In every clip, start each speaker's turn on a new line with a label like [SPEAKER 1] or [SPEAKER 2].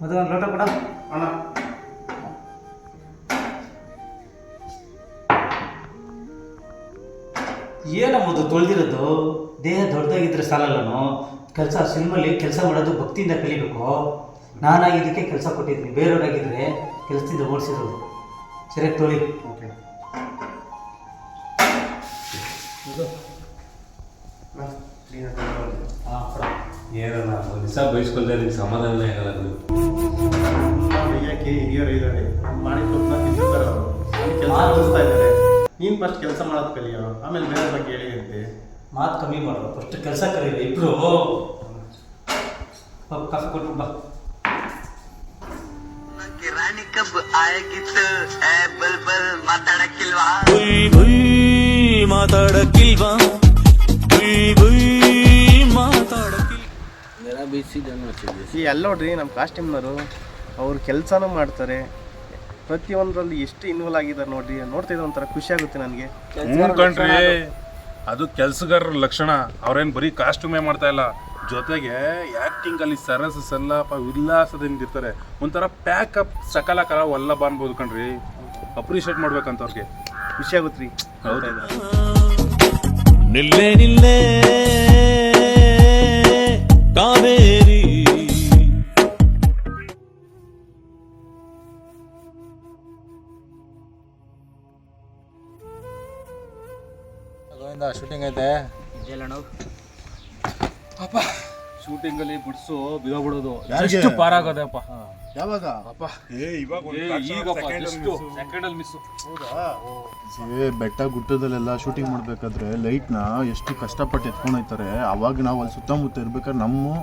[SPEAKER 1] ಮದುವೆ ಒಂದು ಲೋಟ ಕೊಡ.
[SPEAKER 2] ಅಣ್ಣ.
[SPEAKER 1] ಏನಮ್ಮದು ತೊಳೆದಿರೋದು? ದೇಹ ದೊಡ್ಡದಾಗಿದ್ರೆ ಸಾಲಲ್ಲನು? ಕೆಲಸ ಸಿನಿಮಲ್ಲಿ ಕೆಲಸ ಮಾಡೋದು ಭಕ್ತಿಯಿಂದ ಕಲಿಬೇಕು. ನಾನಾಗಿದ್ದಕ್ಕೆ ಕೆಲಸ ಕೊಟ್ಟಿದ್ದೀನಿ. ಬೇರೆಯವರಾಗಿದ್ದರೆ ಕೆಲಸದಿಂದ ಓಡಿಸಿರೋದು. ಸರಿಯಾಗಿ ತೊಳಿ.
[SPEAKER 2] ಓಕೆ.
[SPEAKER 3] ಏನಲ್ಲ ಒಂದು ದಿವಸ ಬಯಸ್ಕೊಳ್ತಾ ಇದ್ದೀನಿ ಸಮಾಧಾನ ಆಗಲ್ಲ
[SPEAKER 2] ಕೆ ಹಿರಿಯರು ಇದ್ದಾರೆ. ಮಾಡಿ ಅವರು. ಕೆಲಸ ಇದ್ದಾರೆ. ನೀನು ಫಸ್ಟ್ ಕೆಲಸ ಮಾಡೋದು ಕಲಿಯೋ ಆಮೇಲೆ ಬೇರೆ ಬಗ್ಗೆ ಹೇಳಿ ಅಂತೆ.
[SPEAKER 1] ಮಾತು ಕಮ್ಮಿ ಮಾಡು. ಫಸ್ಟ್ ಕೆಲಸ ಕರೀರಿ. ಇಬ್ರು. ಕಾಫಿ ಕೊಟ್ಟು ಬಾ.
[SPEAKER 4] ರಾಣಿ ಕಬ್ ಆಯಕಿತ್ತು ಬಲ್ ಬಲ್ ಮಾತಾಡಕ್ಕಿಲ್ವಾ?
[SPEAKER 5] ಬುಯ್ ಬುಯ್ ಮಾತಾಡಕ್ಕಿಲ್ವಾ? ಬುಯ್ ಬುಯ್ ಮಾತಾಡಕ್ಕಿಲ್
[SPEAKER 2] ಮೇರಾ ಬೀಚ್ ಇದನ್ನು ನೋಡ್ರಿ ನಮ್ಮ ಕಾಸ್ಟ್ಯೂಮ್ನವರು ಅವ್ರು ಕೆಲಸನೂ ಮಾಡ್ತಾರೆ. ಪ್ರತಿಯೊಂದರಲ್ಲಿ ಎಷ್ಟು ಇನ್ವಾಲ್ವ್ ಆಗಿದ್ದಾರೆ ನೋಡ್ರಿ ನೋಡ್ತಾ ಇದ್ರೆ ಒಂಥರ ಖುಷಿ ಆಗುತ್ತೆ ನನಗೆ.
[SPEAKER 6] ಹ್ಞೂ ಕಣ್ರಿ. ಅದು. ಕೆಲಸಗಾರರ ಲಕ್ಷಣ. ಅವ್ರೇನು ಬರೀ ಕಾಸ್ಟ್ಯೂಮೇ ಮಾಡ್ತಾ ಇಲ್ಲ. ಜೊತೆಗೆ ಆ್ಯಕ್ಟಿಂಗ್ ಅಲ್ಲಿ ಸರಸ ಸಲ್ಲಾಪ ವಿಲ್ಲಾಸದಿಂದ ಇರ್ತಾರೆ. ಒಂಥರ ಪ್ಯಾಕಪ್ ಸಕಲಕರ ವಲ್ಲಭ ಅನ್ಬೋದು ಕಣ್ರಿ. ಅಪ್ರಿಷಿಯೇಟ್ ಮಾಡ್ಬೇಕಂತ ಅವ್ರಿಗೆ.
[SPEAKER 2] ಖುಷಿ ಆಗುತ್ತೆ ರೀ.
[SPEAKER 5] ನಿಲ್ಲೆ ನಿಲ್ಲೆ
[SPEAKER 7] ಶೂಟಿಂಗ್ ಐತೆ.
[SPEAKER 3] ಶೂಟಿಂಗ್ ಅಲ್ಲಿ ಬಿಡ್ಸು ಬಿಡೋ ಬಿಡೋದು? ಎಷ್ಟು ಪಾರ ಆಗೋದಪ್ಪ
[SPEAKER 7] ಯಾವಾಗ?
[SPEAKER 6] ಏ ಇವಾಗ
[SPEAKER 3] ಏ, ಈಗಪ್ಪ ಸೆಕೆಂಡ್ ಅಲ್ಲಿ ಮಿಸ್
[SPEAKER 7] ಏ ಬೆಟ್ಟ ಗುಡ್ಡದಲ್ಲೆಲ್ಲ ಶೂಟಿಂಗ್ ಮಾಡಬೇಕಾದ್ರೆ ಲೈಟ್ನ ಎಷ್ಟು ಕಷ್ಟಪಟ್ಟು ಎತ್ಕೊಂಡು ಹೋಗ್ತಾರೆ. ಅವಾಗ ನಾವು ಅಲ್ಲಿ ಸುತ್ತಮುತ್ತ ಇರ್ಬೇಕಾದ್ರೆ ನಮ್ಮ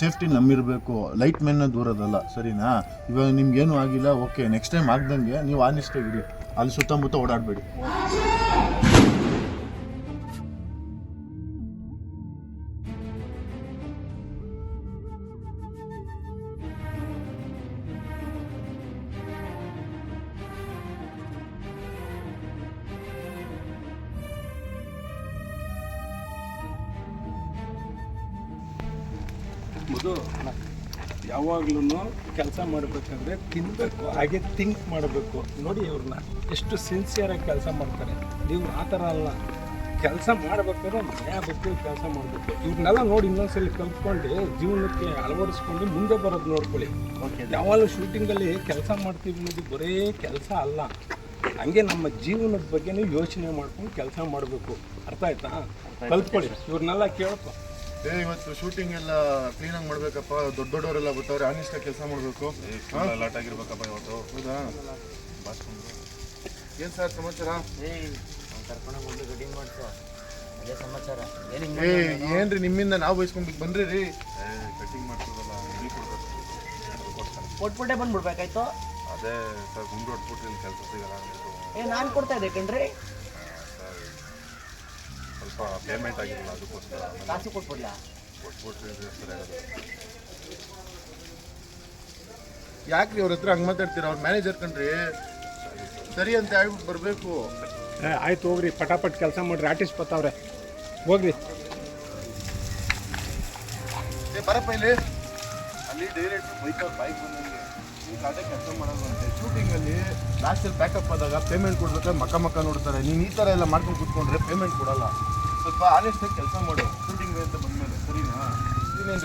[SPEAKER 7] ಸೇಫ್ಟಿ ನಮ್ಮಿರಬೇಕು. ಲೈಟ್ ಮೆನ್ನ ದೂರದಲ್ಲ ಸರಿನಾ? ಇವಾಗ ನಿಮ್ಗೇನು ಆಗಿಲ್ಲ ಓಕೆ ನೆಕ್ಸ್ಟ್ ಟೈಮ್ ಆಗ್ದಂಗೆ ನೀವು ಆನೆಸ್ಟಾಗಿರಿ ಅಲ್ಲಿ ಸುತ್ತಮುತ್ತ ಓಡಾಡಬೇಡಿ.
[SPEAKER 6] ಮಧು ಯಾವಾಗ್ಲೂ ಕೆಲಸ ಮಾಡಬೇಕಾದ್ರೆ ತಿನ್ಬೇಕು ಹಾಗೆ ಥಿಂಕ್ ಮಾಡಬೇಕು. ನೋಡಿ ಇವ್ರನ್ನ ಎಷ್ಟು ಸಿನ್ಸಿಯರಾಗಿ ಕೆಲಸ ಮಾಡ್ತಾರೆ. ನೀವು ಆ ಥರ ಅಲ್ಲ. ಕೆಲಸ ಮಾಡಬೇಕಾದ್ರೆ ಮನೆಯ ಬಗ್ಗೆ ಕೆಲಸ ಮಾಡಬೇಕು. ಇವ್ರನ್ನೆಲ್ಲ ನೋಡಿ ಇನ್ನೊಂದ್ಸಲಿ ಕಲ್ತ್ಕೊಂಡು ಜೀವನಕ್ಕೆ ಅಳವಡಿಸ್ಕೊಂಡು ಮುಂದೆ ಬರೋದು ನೋಡ್ಕೊಳ್ಳಿ. ಯಾವಾಗಲೂ ಶೂಟಿಂಗಲ್ಲಿ ಕೆಲಸ ಮಾಡ್ತೀವಿ ಅನ್ನೋದು ಬರೇ ಕೆಲಸ ಅಲ್ಲ. ಹಂಗೆ ನಮ್ಮ ಜೀವನದ ಬಗ್ಗೆನೂ ಯೋಚನೆ ಮಾಡ್ಕೊಂಡು ಕೆಲಸ ಮಾಡಬೇಕು. ಅರ್ಥ ಆಯ್ತಾ? ಕಲ್ತ್ಕೊಳ್ಳಿ. ಇವ್ರನ್ನೆಲ್ಲ ಕೇಳಪ್ಪ
[SPEAKER 7] ಏ ಇವತ್ತು ಶೂಟಿಂಗ್ ಎಲ್ಲ ಕ್ಲೀನಾಗಿ ಮಾಡ್ಬೇಕಪ್ಪ. ದೊಡ್ಡ ದೊಡ್ಡವರೆಲ್ಲ ಬರ್ತಾವ್ರೆ ಅನಿಷ್ಟ ಕೆಲಸ ಮಾಡಬೇಕು.
[SPEAKER 6] ಲಾಟ್ ಆಗಿರ್ಬೇಕಪ್ಪ ಇವತ್ತು.
[SPEAKER 7] ಹೌದಾ? ಏನು ಸರ್ ಸಮಾಚಾರ? ಏ ಏನ್ರಿ ನಿಮ್ಮಿಂದ ನಾವು ಬಯಸ್ಕೊಂಡ್ ಬಂದ್ರಿ ರೀ?
[SPEAKER 6] ಕಟಿಂಗ್ ಮಾಡ್ತಿರಲ್ಲ
[SPEAKER 8] ಕೊಟ್ಬಿಟ್ಟೆ ಬಂದ್ಬಿಡ್ಬೇಕಾಯ್ತು?
[SPEAKER 6] ಅದೇ ಸರ್ ಗುಂಡು ಹೊಟ್ಬಿಟ್ಟು ಕೆಲಸ ಸಿಗಲ್ಲ
[SPEAKER 8] ಏ ನಾನು ಕೊಡ್ತಾ ಇದ್ದೆ ಕಣ್ರಿ.
[SPEAKER 6] ಸ್ವಲ್ಪ ಪೇಮೆಂಟ್ ಆಗಿರಲ್ಲ ಅದಕ್ಕೋಸ್ಕರ
[SPEAKER 8] ಕಾಸು ಕೊಟ್ಬಿಡ್ಲಾ
[SPEAKER 6] ಕೊಟ್ಬಿಟ್ರೆ
[SPEAKER 7] ಯಾಕ್ರಿ ಅವ್ರ ಹತ್ರ ಹಂಗ್ ಮಾತಾಡ್ತೀರಾ? ಅವ್ರ ಮ್ಯಾನೇಜರ್ ಕಣ್ರಿ. ಸರಿ ಅಂತ ಹೇಳ್ಬಿಟ್ಟು ಬರಬೇಕು.
[SPEAKER 6] ಆಯ್ತು ಹೋಗ್ರಿ ಪಟಾಪಟ್ ಕೆಲಸ ಮಾಡ್ರಿ ಆರ್ಟಿಸ್ಟ್ ಬತ್ತಾವ್ರೆ ಹೋಗ್ರಿ.
[SPEAKER 7] ಏ ಬರಪ್ಪ ಇಲ್ಲಿ. ಅಲ್ಲಿ ಡೈರೆಕ್ಟ್ ಬೈಕಲ್ಲಿ ಬೈಕ್ ಈಗ ಅದೇ ಕೆಲಸ ಮಾಡೋದಂತೆ ಶೂಟಿಂಗಲ್ಲಿ ಲಾಸ್ಟಲ್ಲಿ ಬ್ಯಾಕಪ್ ಆದಾಗ ಪೇಮೆಂಟ್ ಕೊಡ್ಬೇಕಾದ್ರೆ ಮಕ್ಕ ಮಕ್ಕ ನೋಡ್ತಾರೆ. ನೀನು ಈ ಥರ ಎಲ್ಲ ಮಾಡ್ಕೊಂಡು ಕೂತ್ಕೊಂಡ್ರೆ ಪೇಮೆಂಟ್ ಕೊಡಲ್ಲ. ಸ್ವಲ್ಪ ಆನೆಸ್ಟಾಗಿ ಕೆಲಸ ಮಾಡು. ಶೂಟಿಂಗ್ ಅಂತ ಬಂದಮೇಲೆ ಸರಿನಾ?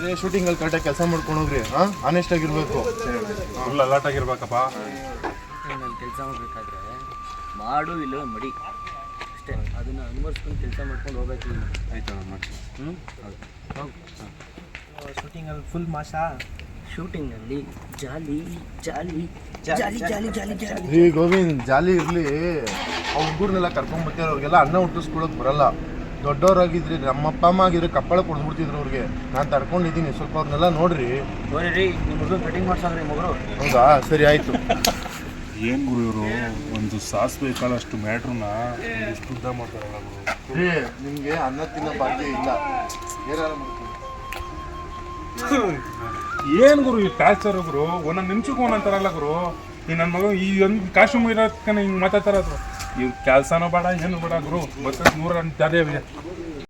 [SPEAKER 7] ರೀ ಶೂಟಿಂಗಲ್ಲಿ ಕರೆಕ್ಟಾಗಿ ಕೆಲಸ ಮಾಡ್ಕೊಂಡು ಹೋಗ್ರಿ. ಹಾಂ? ಆನೆಸ್ಟಾಗಿರ್ಬೇಕು
[SPEAKER 6] ಫುಲ್ ಅಲರ್ಟ್ ಆಗಿರ್ಬೇಕಪ್ಪ
[SPEAKER 8] ನಾನು ಕೆಲಸ ಮಾಡಬೇಕಾದ್ರೆ ಮಾಡು ಇಲ್ಲ ಮಡಿ. ಅಷ್ಟೇ. ಅದನ್ನ ಅನುಭವಿಸ್ಕೊಂಡು ಕೆಲಸ ಮಾಡ್ಕೊಂಡು ಹೋಗ್ಬೇಕು
[SPEAKER 6] ಆಯ್ತು ಮಾಡ್ತೀನಿ.
[SPEAKER 8] ಹ್ಞೂ ಶೂಟಿಂಗಲ್ಲಿ ಫುಲ್ ಮಾಸ ಶೂಟಿಂಗಲ್ಲಿ ಜಾಲಿ ಜಾಲಿ ಜಾಲಿ ಜಾಲಿ ಜಾಲಿ ಜಾಲಿ
[SPEAKER 7] ರೀ ಗೋವಿಂದ್ ಜಾಲಿ ಇರಲಿ. ಅವ್ರ ಹುಡುಗರ್ನೆಲ್ಲ ಕರ್ಕೊಂಡ್ ಬರ್ತಾರೆ ಅವ್ರಿಗೆಲ್ಲ ಅನ್ನ ಹುಟ್ಟಿಸ್ಕೊಳಕ್ ಬರಲ್ಲ. ದೊಡ್ಡವರಾಗಿದ್ರಿ ನಮ್ಮ ಅಪ್ಪ ಅಮ್ಮ ಆಗಿದ್ರೆ ಕಪ್ಪಳ ಕೊಡ್ಬಿಡ್ತಿದ್ರು ಅವ್ರಿಗೆ. ನಾನು ತಡ್ಕೊಂಡಿದ್ದೀನಿ. ಸ್ವಲ್ಪ ಅವ್ರನ್ನೆಲ್ಲ ನೋಡ್ರಿ.
[SPEAKER 8] ನೋಡಿ ರೀ ನಿಮ್ಮ ಹುಡುಗ ಕಟಿಂಗ್ ಮಾಡ್ಸಂದ್ರಿ ಮಗರು.
[SPEAKER 7] ಹೌದಾ? ಸರಿ ಆಯ್ತು.
[SPEAKER 6] ಏನ್ ಗುರು ಇವರು? ಒಂದು ಸಾಸಿವೆ ಕಾಳಷ್ಟು ಮ್ಯಾಟ್ರನ್ನ ಎಷ್ಟು ಉದ್ದ ಮಾಡ್ತಾರಲ್ಲ ಗುರು.
[SPEAKER 7] ರೀ ನಿಮ್ಗೆ ಅನ್ನ ತಿನ್ನೋ ಭಾಗ್ಯ ಇಲ್ಲ. ಏನಾರ ಮಾಡ್ಕೊಳ್ಳಿ.
[SPEAKER 6] ಏನು ಗುರು ಈ ಟಾರ್ಚರ್ ಗುರು? ಒಂದೊಂದು ನಿಮಿಷಕ್ಕೂ ಒಂದೊಂದು ಗುರು? ಈ ನನ್ನ ಮಗ ಈ ಒಂದು ಕಾಶ್ಮೀರ ಇರೋದಕ್ಕೆ ಹಿಂಗೆ ಮಾತಾಡ್ತಾರ ಇವ್ರ ಕೆಲಸನೂ ಬೇಡ, ಏನು ಬೇಡ ಗುರು. ಮತ್ತೆ ನೂರ ಜಾರಿ